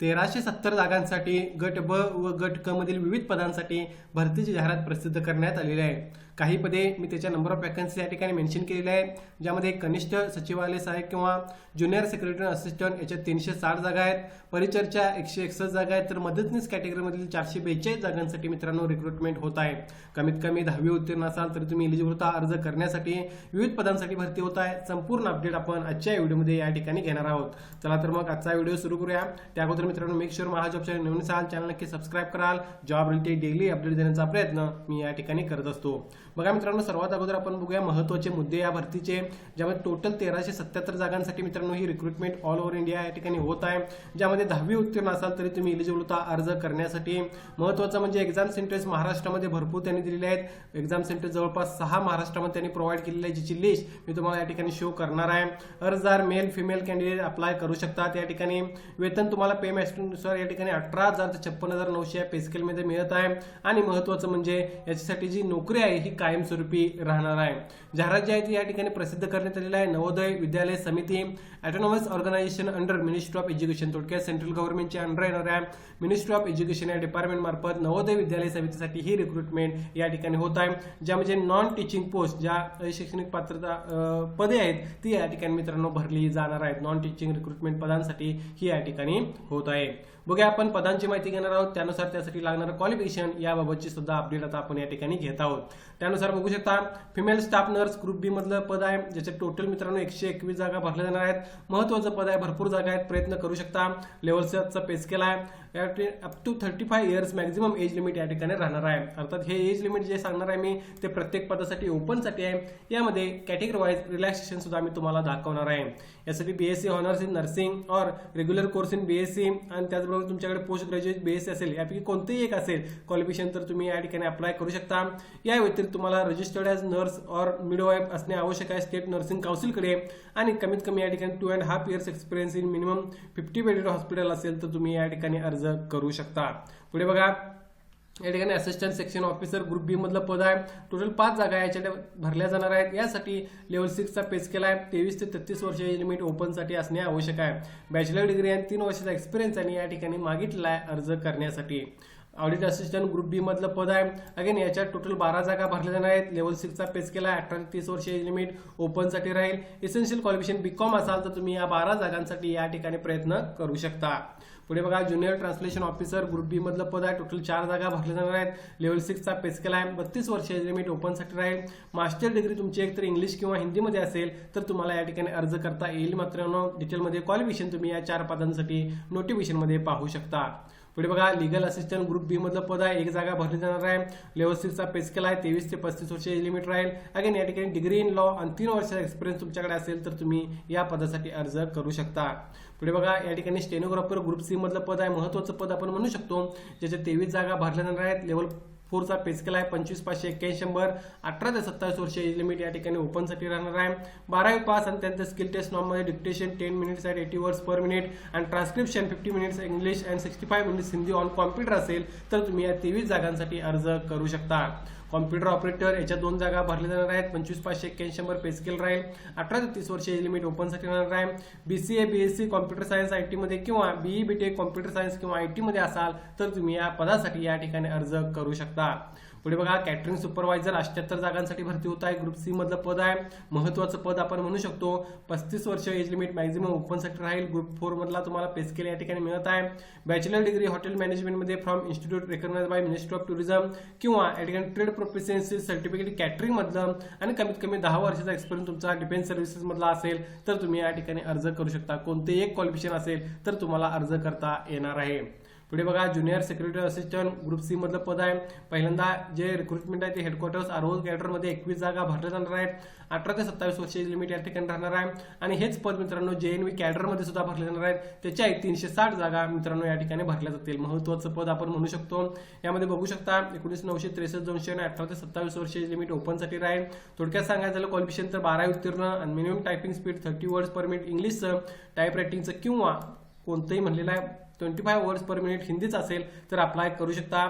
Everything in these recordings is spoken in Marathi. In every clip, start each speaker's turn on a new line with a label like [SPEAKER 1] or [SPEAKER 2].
[SPEAKER 1] तेराशे सत्तर जागांसाठी गट ब व गट क मधील विविध पदांसाठी भरतीची जाहिरात प्रसिद्ध करण्यात आलेली आहे. काही पदे मी त्याच्या नंबर ऑफ वॅकन्सी या ठिकाणी मेन्शन केलेले आहे ज्यामध्ये कनिष्ठ सचिवालय सहाय्यक किंवा ज्युनियर सेक्रेटरी असिस्टंट याच्यात तीनशे साठ जागा आहेत. परिचरच्या एकशे एकसष्ट जागा आहेत. तर मदतनीस कॅटेगरीमधील चारशे बेचाळीस जागांसाठी मित्रांनो रिक्रुटमेंट होत आहे. कमीत कमी दहावी उत्तीर्ण असाल तर तुम्ही एलिजिबल अर्ज करण्यासाठी विविध पदांसाठी भरती होत आहे. संपूर्ण अपडेट आपण आजच्या व्हिडिओमध्ये या ठिकाणी घेणार आहोत. चला तर मग आजचा व्हिडिओ सुरू करूया. त्या अगोदर मित्रांनो मेक शुअर महाजॉबच्या नवीन असाल चॅनल नक्की सबस्क्राईब कराल. जॉब रिलेटेड डेली अपडेट देण्याचा प्रयत्न मी या ठिकाणी करत असतो. बघा मित्रांनो सर्वात अगोदर आपण बघूया महत्त्वाचे मुद्दे या भरतीचे. ज्यामध्ये टोटल तेराशे सत्याहत्तर जागांसाठी मित्रांनो ही रिक्रुटमेंट ऑल ओव्हर इंडिया या ठिकाणी होत आहे. ज्यामध्ये दहावी उत्तीर्ण असाल तरी तुम्ही इलिजिबल होता अर्ज करण्यासाठी. महत्वाचं म्हणजे एक्झाम सेंटर्स महाराष्ट्रामध्ये भरपूर त्यांनी दिलेले आहेत. एक्झाम सेंटर जवळपास सहा महाराष्ट्रामध्ये त्यांनी प्रोव्हाइड केलेली आहे जिची लिस्ट मी तुम्हाला या ठिकाणी शो करणार आहे. अर्जदार मेल फिमेल कॅन्डिडेट अप्लाय करू शकतात या ठिकाणी. वेतन तुम्हाला एमनुसार या ठिकाणी अठरा हजार ते छप्पन हजार नऊशे या पेस्केलमध्ये मिळत आहे. आणि महत्वाचं म्हणजे याच्यासाठी जी नोकरी आहे ही कायमस्वरूपी राहणार आहे. जाहिरात जी आहे ती या ठिकाणी प्रसिद्ध करण्यात आलेली आहे. Navodaya Vidyalaya Samiti autonomous organisation under ministry of education थोडक्यात सेंट्रल गव्हर्नमेंटच्या अंडर येणार आहे. मिनिस्ट्री ऑफ एज्युकेशन या डिपार्टमेंट मार्फत नवोदय विद्यालय समितीसाठी ही रिक्रुटमेंट या ठिकाणी होत आहे. ज्या म्हणजे नॉन टीचिंग पोस्ट ज्या शैक्षणिक पात्रता पदे आहेत ती या ठिकाणी मित्रांनो भरली जाणार आहेत. नॉन टीचिंग रिक्रुटमेंट पदांसाठी ही या ठिकाणी होत आहे. बघूया आपण पदांची माहिती घेणार आहोत. त्यानुसार त्यासाठी लागणारं क्वालिफिकेशन याबाबतची सुद्धा अपडेट आता आपण या ठिकाणी घेत आहोत. त्यानुसार बघू शकता female staff nurse group B मधलं पद आहे ज्याचे टोटल मित्रांनो एकशे एकवीस जागा भरल्या जाणार आहेत. महत्वाचं पद आहे भरपूर जागा आहेत. प्रयत्न करू शकता. लेवल सेटचा पेस आहे. Up to thirty five years maximum age limit या ठिकाणी राहणार आहे. अर्थात हे एज लिमिट जे सांगणार आहे मी ते प्रत्येक पदासाठी ओपनसाठी आहे. यामध्ये कॅटेगरी वाईज रिलॅक्सेशन सुद्धा मी तुम्हाला दाखवणार आहे. यासाठी BSc honours in nursing or regular course in BSc आणि त्याचबरोबर तुमच्याकडे पोस्ट ग्रॅज्युएट बेस असेल यापैकी कोणतेही एक असेल क्वालिफिकेशन तर तुम्ही या ठिकाणी अप्लाय करू शकता. या व्यतिरिक्त तुम्हाला रजिस्टर्ड ॲज नर्स और मिडवाईफ असणे आवश्यक आहे स्टेट नर्सिंग काउन्सिलकडे आणि कमीत कमी या ठिकाणी two and half years experience in minimum fifty bedded hospital असेल तर तुम्ही या ठिकाणी अर्ज करू शकता. पुढे बघा. या ठिकाणी assistant section officer group B मधलं पद आहे. टोटल पाच जागा याच्या भरल्या जाणार आहेत. यासाठी लेवल सिक्सचा पेस केला आहे. तेवीस ते तेहतीस वर्ष लिमिट ओपनसाठी असणे आवश्यक आहे. बॅचलर डिग्री आणि तीन वर्षाचा एक्सपिरियन्स आणि या ठिकाणी मागितला आहे अर्ज करण्यासाठी. ऑडिट असिस्टंट ग्रुप बी मधलं पद आहे. अगेन याच्यात टोटल बारा जागा भरल्या जाणार आहेत. लेवल सिक्सचा पेस केला आहे. अठरा ते तीस वर्ष एज लिमिट ओपनसाठी राहील. इसेन्शियल क्वालिफिकेशन बीकॉम असाल तर तुम्ही या बारा जागांसाठी या ठिकाणी प्रयत्न करू शकता. पुढे बघा junior translation officer group B मधलं पद आहे. टोटल चार जागा भरल्या जाणार आहेत. लेवल सिक्सचा पेस्केल आहे. बत्तीस वर्ष लिमिट लिमिट ओपनसाठी राहील मास्टर डिग्री तुमची एकतर इंग्लिश किंवा हिंदीमध्ये असेल तर तुम्हाला या ठिकाणी अर्ज करता येईल. मात्र डिटेलमध्ये क्वालिफिकेशन तुम्ही या चार पदांसाठी नोटिफिकेशनमध्ये पाहू शकता. पुढे बघा लिगल असिस्टंट ग्रुप बी मधलं पद आहे. एक जागा भरली जाणार आहे. लेवल सिक्सचा पेस्केल आहे. तेवीस ते पस्तीस वर्ष एज लिमिट राहील. अगेन या ठिकाणी डिग्री इन लॉ आणि तीन वर्षाचा एक्सपिरियन्स तुमच्याकडे असेल तर तुम्ही या पदासाठी अर्ज करू शकता. पुढे बघा या ठिकाणी स्टेनोग्राफर ग्रुप सी मधलं पद आहे. महत्वाचं पद आपण म्हणू शकतो. ज्याच्या तेवीस जागा भरल्या जाणार आहेत. लेवल फोरचा पेस केला आहे पंचवीस पाचशे एक्क्याऐंशी शंभर अठरा ते सत्तावीस वर्ष एज लिमिट या ठिकाणी ओपनसाठी राहणार आहे. बारावी पास आणि त्यांचं skill test नॉर्ममध्ये dictation ten minutes at eighty words per minute आणि transcription fifty minutes English and sixty five minutes Hindi on computer असेल तर तुम्ही या तेवीस जागांसाठी अर्ज करू शकता. कॉम्प्युटर ऑपरेटर याच्या दोन जागा भरल्या जाणार आहेत. पंचवीस पाचशे एक्क्याऐंशी शंभर पे स्केल राहील. अठरा ते तीस वर्ष एज लिमिट ओपनसाठी राहणार आहे. बीसीए बीएससी कॉम्प्युटर सायन्स आय टीमध्ये किंवा बीई बीटेक कॉम्प्युटर सायन्स किंवा आय टीमध्ये असाल तर तुम्ही या पदासाठी या ठिकाणी अर्ज करू शकता. पुढे बघा कॅटरिंग सुपरवायझर अठ्याहत्तर जागांसाठी भरती होत आहे. ग्रुप सी मधलं पद आहे. महत्वाचं पद आपण म्हणू शकतो. पस्तीस वर्ष age limit maximum open sector राहील. ग्रुप फोर मधला तुम्हाला पेस केले या ठिकाणी मिळत आहे. Bachelor degree hotel मॅनेजमेंटमध्ये from institute recognise by ministry of tourism किंवा या ठिकाणी ट्रेड प्रोफेशन्सी सर्टिफिकेट कॅटरिंग मधलं आणि कमीत कमी दहा वर्षाचा एक्सपिरियन्स तुमचा डिफेन्स सर्व्हिसेस मधला असेल तर तुम्ही या ठिकाणी अर्ज करू शकता. कोणतेही एक क्वालिफिकेशन असेल तर तुम्हाला अर्ज करता येणार आहे. पुढे बघा junior secretary assistant group C मधलं पद आहे. पहिल्यांदा जे रिक्रुटमेंट आहे ते हेडक्वार्टर्स आरोग्य कॅडरमध्ये एकवीस जागा भरल्या जाणार आहेत. अठरा ते सत्तावीस वर्षाची लिमिट या ठिकाणी राहणार आहे. आणि हेच पद मित्रांनो जे एन व्ही कॅडरमध्ये सुद्धा भरले जाणार आहेत. त्याच्या तीनशे साठ जागा मित्रांनो या ठिकाणी भरल्या जातील. महत्वाचं पद आपण म्हणू शकतो. यामध्ये बघू शकता एकोणीस नऊशे त्रेसष्ट दोनशे आणि अठरा ते सत्तावीस वर्षाची लिमिट ओपनसाठी राहील. थोडक्यात सांगायचं झालं क्वालिफिकेशन तर बारा उत्तीर्ण आणि minimum typing speed thirty words per minute इंग्लिशचं type रायटिंगचं किंवा कोणतंही म्हणलेलं आहे twenty five words per minute हिंदीच असेल तर अप्लाय करू शकता.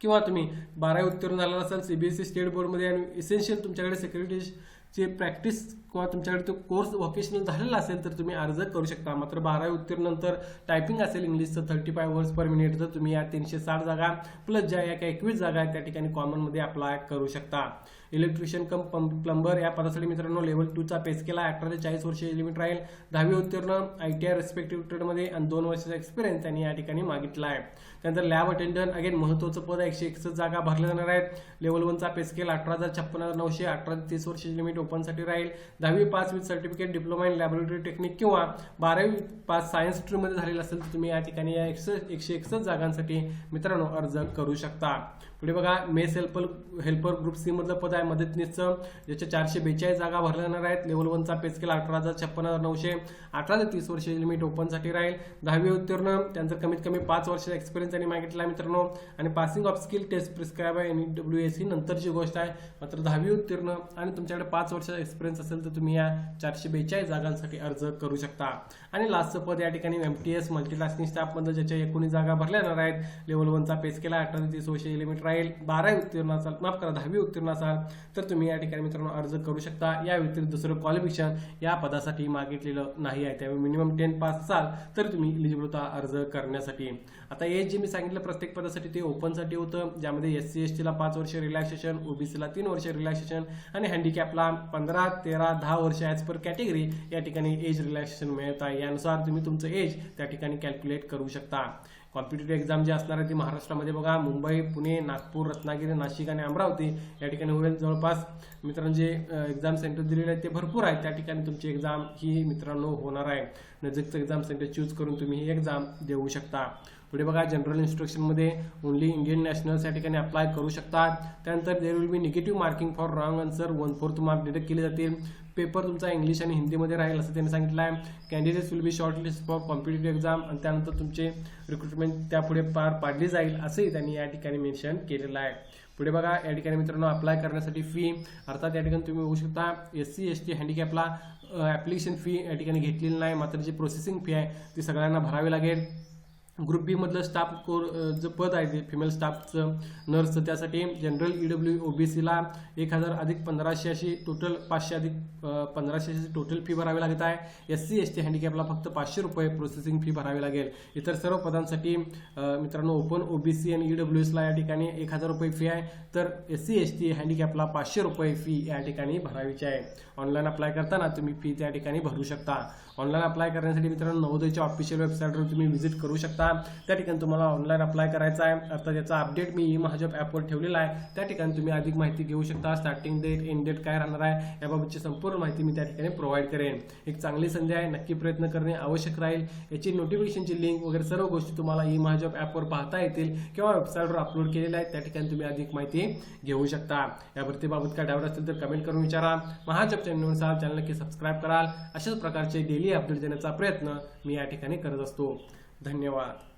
[SPEAKER 1] किंवा तुम्ही बारावी उत्तीर्ण झाला असाल सीबीएसई स्टेट बोर्डमध्ये आणि इसेन्शियल तुमच्याकडे सेक्युरिटीची प्रॅक्टिस किंवा तुमच्याकडे तो कोर्स व्होकेशनल झालेला असेल तर तुम्ही अर्ज करू शकता. मात्र बारावी उत्तीर्णनंतर टायपिंग असेल इंग्लिशचं thirty five words per minute तर तुम्ही या तीनशे साठ जागा प्लस ज्या या काय एकवीस जागा आहेत त्या ठिकाणी कॉमनमध्ये अप्लाय करू शकता. इलेक्ट्रिशियन कम प्लंबर या पदासाठी मित्रांनो लेवल टूचा पेस केला अठरा ते चाळीस वर्ष लिमिट राहील. दहावी उत्तीर्ण आय टी आय रेस्पेक्टिव्ह ट्रेडमध्ये आणि दोन वर्षाचा एक्सपिरियन्स त्यांनी या ठिकाणी मागितला आहे. त्यानंतर लॅब अटेंडंट अगेन महत्त्वाचं पद एकशे एकसष्ट जागा भरल्या जाणार आहेत. लेवल वनचा पे स्केल अठरा हजार छप्पन हजार नऊशे अठरा ते तीस वर्षाची लिमिट ओपनसाठी राहील. दहावी pass with certificate diploma in laboratory technique किंवा बारावी पास सायन्स स्ट्रीममध्ये झालेलं असेल तर तुम्ही या ठिकाणी या एकशे एकशे एकसष्ट जागांसाठी मित्रांनो अर्ज करू शकता. पुढे बघा mess helper helper group C मधलं पद आहे मदतनीसचं. ज्याच्या चारशे बेचाळीस जागा भरल्या जाणार आहेत. लेवल वनचा पे स्केल अठरा हजार छप्पन हजार नऊशे अठरा ते तीस वर्ष लिमिट ओपनसाठी राहील. दहावी उत्तीर्ण त्यांचं कमीत कमी पाच वर्षाचा एक्सपिरियन्स आणि मागितला आहे मित्रांनो. आणि passing of skill test prescribe आहे एन डब्ल्यू एस ही नंतरची गोष्ट आहे. मात्र दहावी उत्तीर्ण आणि तुमच्याकडे पाच वर्षाचा एक्सपिरियन्स असेल तर तुम्ही या चारशे बेचाळीस जागांसाठी अर्ज करू शकता. आणि लास्टचं पद या ठिकाणी एम टी एस मल्टीटास्किंग स्टाफमध्ये ज्याच्या एकोणीस जागा भरल्या जाणार आहेत. लेवल वनचा पेस केला अठरा ते तीस वर्षे लिमिट राहील बारावी उत्तीर्ण असाल माफ करा दहावी उत्तीर्ण असाल तर तुम्ही या ठिकाणी मित्रांनो अर्ज करू शकता. या व्यतिरिक्त दुसरं क्वालिफिकेशन या पदासाठी मागितलेलं नाही आहे. त्यामुळे मिनिमम टेन पास असाल तर तुम्ही इलिजिबल होता अर्ज करण्यासाठी. आता एज जे मी सांगितलं प्रत्येक पदासाठी ते ओपनसाठी होतं ज्यामध्ये एस सी एस टीला पाच वर्ष रिलॅक्सेशन ओबीसीला तीन वर्ष रिलॅक्सेशन आणि हँडिकॅपला पंधरा तेरा दहा वर्ष ॲज पर कॅटेगरी या ठिकाणी एज रिलॅक्सेशन मिळत आहे. यानुसार तुम्ही तुमचं एज त्या ठिकाणी कॅल्क्युलेट करू शकता. कॉम्पिटेटिव्ह एक्झाम जी असणार आहे ती महाराष्ट्रामध्ये बघा मुंबई पुणे नागपूर रत्नागिरी नाशिक आणि अमरावती या ठिकाणी होईल. जवळपास मित्रांनो जे एक्झाम सेंटर दिलेले आहेत ते भरपूर आहेत. त्या ठिकाणी तुमची एक्झाम ही मित्रांनो होणार आहे. नजीकचं एक्झाम सेंटर चूज करून तुम्ही ही एक्झाम देऊ शकता. पुढे बघा जनरल इन्स्ट्रक्शनमध्ये ओनली इंडियन नॅशनल्स या ठिकाणी अप्लाय करू शकतात. त्यानंतर there will be negative marking for wrong answer one fourth mark deduct केले जातील. पेपर तुमचा इंग्लिश आणि हिंदीमध्ये राहील असं त्यांनी सांगितलं आहे candidates will be short list for competitive exam आणि त्यानंतर तुमचे रिक्रुटमेंट त्यापुढे पार पाडली जाईल असंही त्यांनी या ठिकाणी मेन्शन केलेलं आहे. पुढे बघा या ठिकाणी मित्रांनो अप्लाय करण्यासाठी फी अर्थात या ठिकाणी तुम्ही होऊ शकता एस सी एस टी हँडिकॅपला ॲप्लिकेशन फी या ठिकाणी घेतलेली नाही मात्र जी प्रोसेसिंग फी आहे ती सगळ्यांना भरावी लागेल. ग्रुप बी मधलं स्टाफ कोर जे पद आहे ते फिमेल स्टाफचं नर्सचं त्यासाठी general E W O B सीला एक हजार अधिक पंधराशे अशी टोटल पाचशे अधिक पंधराशे अशी टोटल फी भरावी लागत आहे. एस सी एस टी हँडिकॅपला फक्त पाचशे रुपये प्रोसेसिंग फी भरावी लागेल. इतर सर्व पदांसाठी मित्रांनो ओपन ओ बी सी आणि ई डब्ल्यू एसला या ठिकाणी एक हजार रुपये फी आहे. तर एस सी एस टी हँडिकॅपला पाचशे रुपये फी या ठिकाणी भरावीची आहे. ऑनलाईन अप्लाय करताना तुम्ही फी त्या ठिकाणी भरू शकता. ऑनलाईन अप्लाय करण्यासाठी मित्रांनो नवोदयच्या ऑफिशियल वेबसाईटवर तुम्ही व्हिजिट करू शकता. त्या ठिकाणी तुम्हाला ऑनलाईन अप्लाय करायचा आहे. आता त्याचा अपडेट मी ई महाजॉब ॲपवर ठेवलेला आहे. त्या ठिकाणी तुम्ही अधिक माहिती घेऊ शकता. स्टार्टिंग डेट एंड डेट काय राहणार आहे याबाबतची संपूर्ण माहिती मी त्या ठिकाणी प्रोव्हाइड करेन. एक चांगली संधी आहे. नक्की प्रयत्न करणे आवश्यक राहील. याची नोटिफिकेशनची लिंक वगैरे सर्व गोष्टी तुम्हाला ई महाजॉब ॲपवर पाहता येतील किंवा वेबसाईटवर अपलोड केलेल्या आहेत. त्या ठिकाणी तुम्ही अधिक माहिती घेऊ शकता. या भरतीबाबत काय डाऊट असतील तर कमेंट करून विचारा. महाजॉब चॅनलनुसार चॅनल नक्की सबस्क्राईब कराल. अशाच प्रकारचे डेली अपडेट देण्याचा प्रयत्न मी या ठिकाणी करत असतो. धन्यवाद.